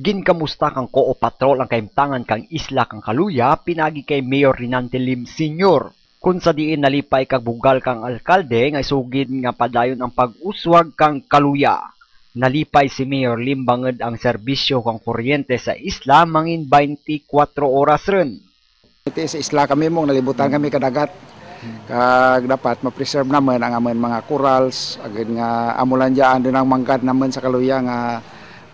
Ginkamusta kang Koo Patrol ang kaimtangan kang isla kang Kaluya pinagi kay Mayor Rinante Lim Sr. Kung sa diin nalipay kag bugal kang alkalde nga isugid nga padayon ang pag-uswag kang Kaluya. Nalipay si Mayor Lim bangod ang serbisyo kang kuryente sa isla mangin 24 oras rin. Iti sa isla kami mong nalibutan kami kadagat. Kag dapat ma-preserve naman ang amon mga corals, agad nga amulan din ang manggad naman sa kaluya nga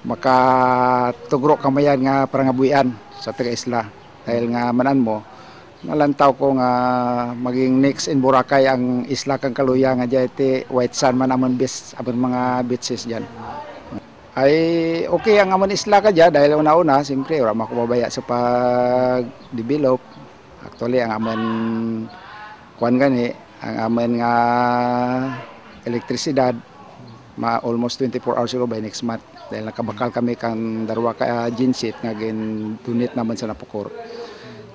makatugro kamayan nga parangabuyan sa taga isla. Dahil nga manan mo, nalantaw ko nga maging next in Boracay ang isla kang kaluya nga iti white sand man amon bis, amon mga beaches dyan. Ay okay ang amon isla ka dyan dahil una-una, siyempre wala makubabaya sa pag-develop. Actually, ang amon kuan gani, ang amon nga elektrisidad ma almost 24 hours ago by next month dahil nakabakal kami kang darwa ka genset nga gin dunit naman sa Napukor.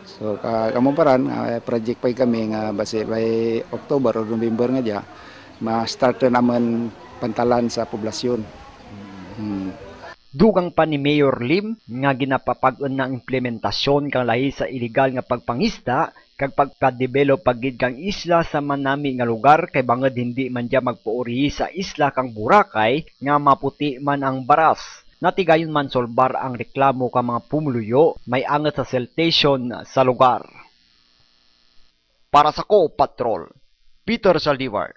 So ka kamo paran uh, project pa kami nga base by October o November nga dia ma-start na naman pantalan sa poblasyon. Hmm. Dugang pa ni Mayor Lim nga ginapapag-on ng implementasyon kang lahi sa illegal nga pagpangista kag pagka-develop pagid kang isla sa manami nga lugar kay bangod hindi man diya magpuori sa isla kang Boracay nga maputi man ang baras. Natigayon man solbar ang reklamo ka mga pumuluyo may angat sa siltation sa lugar. Para sa Ko Patrol, Peter Saldivar,